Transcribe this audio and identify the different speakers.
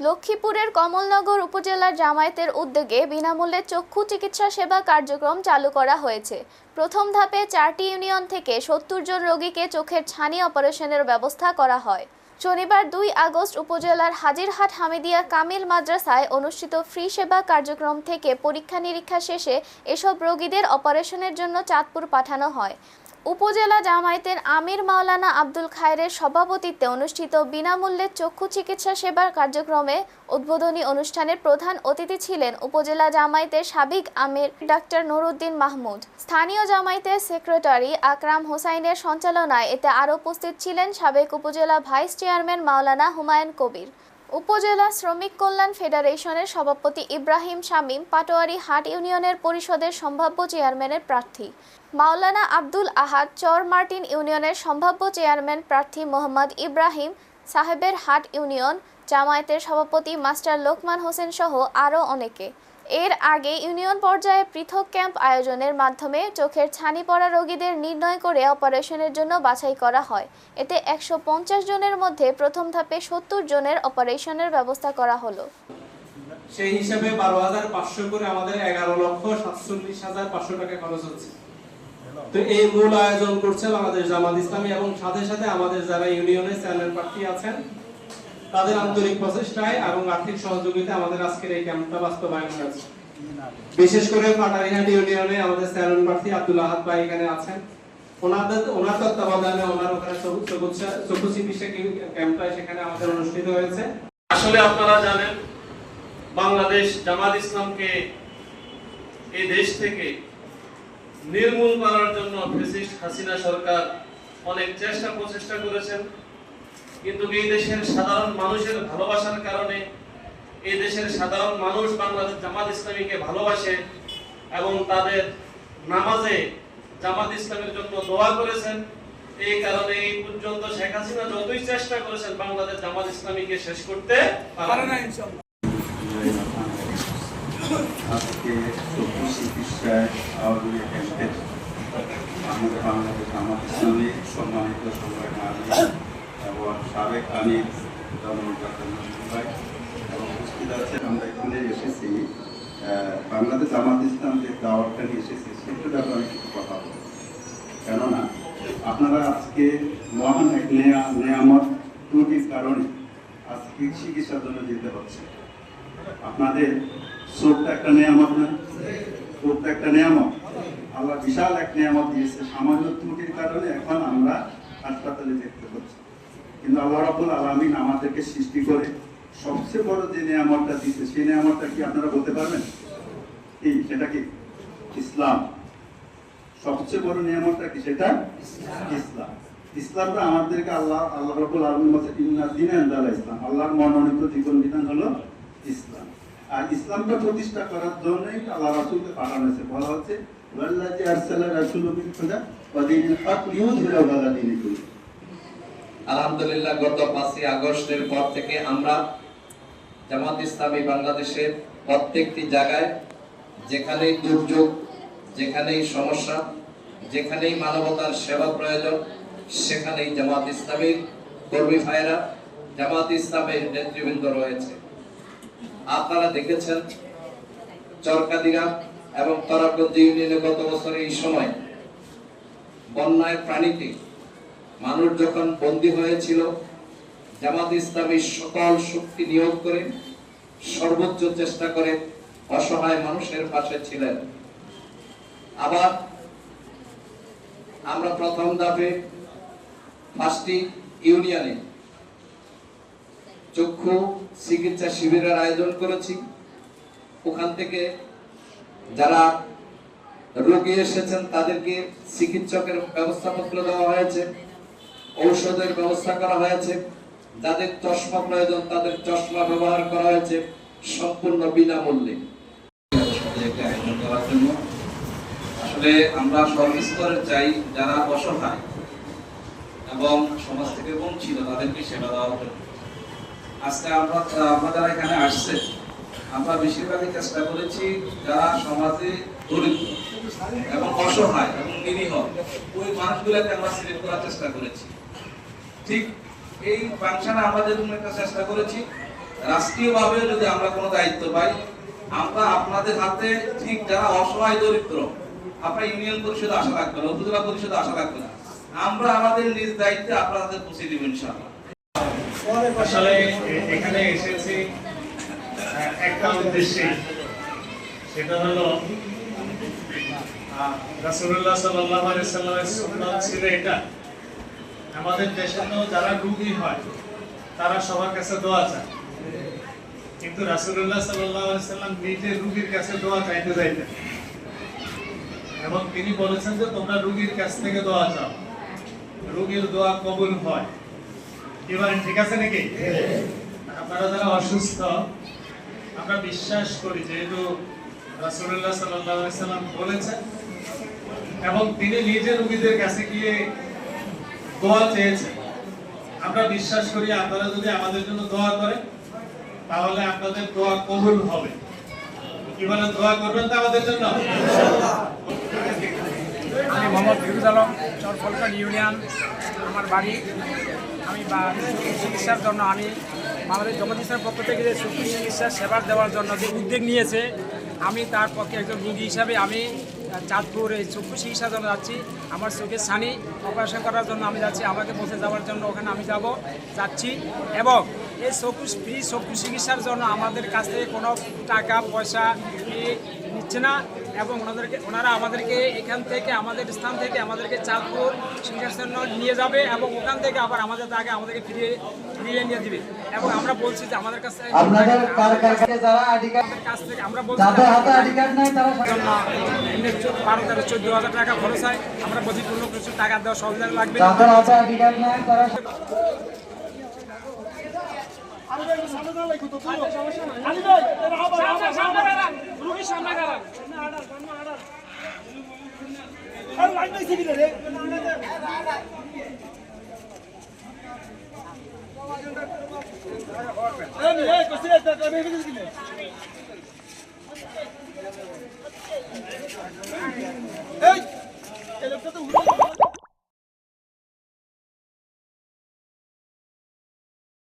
Speaker 1: লক্ষ্মীপুরের কমলনগর উপজেলার জামায়াতের উদ্যোগে বিনামূল্যে চক্ষু চিকিৎসা সেবা কার্যক্রম চালু করা হয়েছে। প্রথম ধাপে চারটি ইউনিয়ন থেকে সত্তর জন রোগীকে চোখের ছানি অপারেশনের ব্যবস্থা করা হয়। শনিবার দুই আগস্ট উপজেলার হাজিরহাট হামিদিয়া কামিল মাদ্রাসায় অনুষ্ঠিত ফ্রি সেবা কার্যক্রম থেকে পরীক্ষা নিরীক্ষা শেষে এসব রোগীদের অপারেশনের জন্য চাঁদপুর পাঠানো হয়। উপজেলা জামায়াতের আমির মাওলানা আব্দুল খায়েরের সভাপতিত্বে অনুষ্ঠিত বিনামূল্যে চক্ষু চিকিৎসা সেবার কার্যক্রমে উদ্বোধনী অনুষ্ঠানের প্রধান অতিথি ছিলেন উপজেলা জামায়াতের সাবেক আমির ডাক্তার নুরুদ্দিন মাহমুদ। স্থানীয় জামায়াতের সেক্রেটারি আকরাম হোসাইনের সঞ্চালনায় এতে আরও উপস্থিত ছিলেন সাবেক উপজেলা ভাইস চেয়ারম্যান মাওলানা হুমায়ুন কবির। উপজেলা শ্রমিক কল্যাণ ফেডারেশনের সভাপতি ইব্রাহিম শামীম পাটোয়ারি হাট ইউনিয়নের পরিষদের সম্ভাব্য চেয়ারম্যানের প্রার্থী। মাওলানা আব্দুল আহাদ চর মার্টিন ইউনিয়নের সম্ভাব্য চেয়ারম্যান প্রার্থী মোহাম্মদ ইব্রাহিম, সাহেবের হাট ইউনিয়ন, জামায়াতের সভাপতি মাস্টার লোকমান হোসেন সহ আরও অনেকে। এর আগে ইউনিয়ন পর্যায়ে পৃথক ক্যাম্প আয়োজনের মাধ্যমে চোখের ছানি পড়া রোগীদের নির্ণয় করে অপারেশনের জন্য বাছাই করা হয়। এতে একশো পঞ্চাশ জনের মধ্যে প্রথম ধাপে সত্তর জনের অপারেশনের ব্যবস্থা করা হলো।
Speaker 2: সেই হিসাবে বারো হাজার পাঁচশো করে আমাদের এগারো লক্ষ সাতচল্লিশ হাজার পাঁচশো টাকা খরচ হচ্ছে। তো এই মূল আয়োজন করছেন আমাদের জামাত ইসলামী এবং সাথে সাথে আমাদের যারা ইউনিয়নের চেয়ারম্যান প্রার্থী আছেন তাদের আন্তরিক প্রচেষ্টায় এবং আর্থিক সহযোগিতা আমাদের আজকের এই ক্যাম্পটা বাস্তবায়ন হয়েছে। বিশেষ করে পাটারিহাট ইউনিয়নে আমাদের চেয়ারম্যান প্রার্থী আব্দুল আহাদ ভাই এখানে আছেন। ওনাদের, ওনার তত্ত্বাবধানে ওনার ওখানে চক্ষু- চিকিৎসা ক্যাম্পটা সেখানে আমাদের অনুষ্ঠিত হয়েছে। আসলে আপনারা জানেন, বাংলাদেশ জামাত ইসলামকে এই দেশ থেকে নির্মূল করার জন্য ফেসিস্ট হাসিনা সরকার অনেক চেষ্টা প্রচেষ্টা করেছেন। কিন্তু এই দেশের সাধারণ মানুষের ভালোবাসার কারণে এই দেশের সাধারণ মানুষ বাংলাদেশ জামাত ইসলামীকে ভালোবাসে এবং তাদের নামাজে জামাত ইসলামের জন্য দোয়া করেছেন। এই কারণে এই পর্যন্ত শেখ হাসিনা যতই চেষ্টা করেছেন বাংলাদেশ জামাত ইসলামীকে শেষ করতে পারে না
Speaker 3: আজকে চক্ষু চিকিৎসায় আওয়ামী ক্যাম্পের আমাদের বাংলাদেশ আমার ইসলামী সম্মানিত এবং সাবেক আমির ভাই উপস্থিত আছে আমরা এখানে এসেছি। বাংলাদেশ জামাত ইসলাম যে দাওয়াতটা নিয়ে এসেছি, সেটার ব্যাপারে কিছু কথা বলব। কেননা, আপনারা আজকে মহান এক নেয়া- নেয়ামত ত্রুটির কারণে আজকে চিকিৎসার জন্য যেতে হচ্ছে। আপনাদের চোখটা একটা নিয়ামত না? চোখটা একটা নিয়ামত। আল্লাহ বিশাল এক নিয়ামত দিয়েছে। সামান্য ত্রুটির কারণে এখন আমরা হাসপাতালে দেখতে হচ্ছে কিন্তু আল্লাহ রাব্বুল আলামিন আমাদেরকে সৃষ্টি করে সবচেয়ে বড় যে নিয়ামতটা দিয়েছে সেই নিয়ামতটা কি আপনারা বলতে পারবেন? কি সেটা কি? ইসলাম। সবচেয়ে বড় নিয়ামতটা কি সেটা? ইসলাম। ইসলামটা আমাদেরকে আল্লাহ আল্লাহ আলামিন বলছে ইন্না দিনা ইনদাল ইসলাম। আল্লাহর মনোনীত জীবন বিধান হলো ইসলাম। আর ইসলামটা প্রতিষ্ঠা করার জন্যই আল্লাহ রাসূলকে পাঠানো হয়েছে। বলা হচ্ছে আরসালা রাসূলু
Speaker 4: আলহামদুলিল্লাহ, গত পাঁচই আগস্টের পর থেকে আমরা জামাত ইসলামী বাংলাদেশের প্রত্যেকটি জায়গায় যেখানেই দুর্যোগ, যেখানেই সমস্যা, যেখানেই মানবতার সেবা প্রয়োজন, সেখানেই জামাত ইসলামীর কর্মী ভাইরা জামাত ইসলামের নেতৃবৃন্দ রয়েছে। আপনারা দেখেছেন চরকাদিরা এবং তরাগঞ্জ ইউনিয়নে গত বছর এই সময় বন্যায় প্রাণীতে মানুষ যখন বন্দী হয়েছিল, জামাত ইসলামী সকল শক্তি নিয়োগ করে সর্বোচ্চ চেষ্টা করে অসহায় মানুষের পাশে ছিলেন। আবার আমরা প্রথম ধাপে পাঁচটি ইউনিয়নে চক্ষু চিকিৎসা শিবিরের আয়োজন করেছি। ওখান থেকে যারা রোগী এসেছেন, তাদেরকে চিকিৎসকের ব্যবস্থাপত্র দেওয়া হয়েছে। ঔষধের ব্যবস্থা করা হয়েছে, যাদের চশমা প্রয়োজন, তাদের চশমা ব্যবহার করা হয়েছে সম্পূর্ণ বিনামূল্যে।
Speaker 5: আসলে আমরা সর্বস্তরে চাই যারা অসহায় এবং সমাজ থেকে বঞ্চিত, তাদেরকে সেবা আজকে আমরা এখানে আসছে, আমরা বেশিরভাগই চেষ্টা করেছি যারা সমাজে দরিদ্র এবং অসহায় এবং নিরীহ, ওই মানুষগুলোকে আমরা সিলেক্ট করার চেষ্টা করেছি। ঠিক এই ফাংশনে যেরকম একটা চেষ্টা করেছি। রাষ্ট্রীয়ভাবে যদি আমরা কোনো দায়িত্ব পাই, আমরা আপনাদের হাতে ঠিক যারা অসহায় দরিদ্র, আপনার ইউনিয়ন পরিষদে আশা রাখবে না, উপজেলা পরিষদে আশা রাখবে না। আমরা আমাদের নিজ দায়িত্বে আপনাদের পৌঁছে দিব ইনশাআল্লাহ।
Speaker 6: এখানে এসেছি একটা উদ্দেশ্যে। সেটা হলো আমাদের দেশে তো যারা রুগী হয়, তারা সবার কাছে দোয়া চায়। কিন্তু রাসুল্লাহ সাল্লাম নিজে রুগীর কাছে দোয়া চাইতে যাইতেন এবং তিনি বলেছেন যে, তোমরা রুগীর কাছ থেকে দোয়া চাও। রুগীর দোয়া কবুল হয়। এবার ঠিক আছে নাকি? আপনারা যারা অসুস্থ, আমরা বিশ্বাস করি যেহেতু সাল্লাল্লাহু সাল্লাম বলেছেন, এবং তিনি নিজে রুগীদের কাছে গিয়ে দোয়া চেয়েছেন আমরা বিশ্বাস করি আপনারা যদি আমাদের জন্য দোয়া করেন, তাহলে আপনাদের দোয়া কবুল হবে। কি দোয়া করবেন তো আমাদের জন্য?
Speaker 7: আমি মোহাম্মদ ফিরুজ আলম চরফলকান ইউনিয়ন, আমার বাড়ি। আমি চিকিৎসার জন্য আমি বাংলাদেশ জমাত পক্ষ থেকে যে চক্ষু চিকিৎসার সেবা দেওয়ার জন্য যে উদ্যোগ নিয়েছে, আমি তার পক্ষে একজন রুগী হিসাবে আমি চাঁদপুর, এই চক্ষু চিকিৎসার জন্য যাচ্ছি। আমার চোখের ছানি অপারেশন করার জন্য আমি যাচ্ছি, আমাকে বসে যাওয়ার জন্য ওখানে আমি যাব, যাচ্ছি। এবং এই চক্ষু ফ্রি চক্ষু চিকিৎসার জন্য আমাদের কাছ থেকে কোনো টাকা, পয়সা নিচ্ছে না এবং ওনাদেরকে ওনারা আমাদেরকে এখান থেকে, আমাদের স্থান থেকে আমাদেরকে চাঁদপুর সিংহাসন নিয়ে যাবে এবং ওখান থেকে আবার আমাদের তাকে আমাদেরকে ফিরিয়ে ফিরিয়ে নিয়ে দিবে। এবং আমরা বলছি যে আমাদের কাছে
Speaker 8: আপনাদের কার কার কাছে যারা আইডি কার্ড
Speaker 7: কাছ থেকে আমরা বলছি
Speaker 8: যাদের হাতে আইডি কার্ড নাই তারা
Speaker 7: এমনি টাকা খরচ হয়। আমরা বলছি পূর্ণ কিছু টাকা দেওয়ার সহযোগিতা লাগবে
Speaker 8: যাদের হাতে আইডি কার্ড নাই তারা
Speaker 6: এই লোকটা তো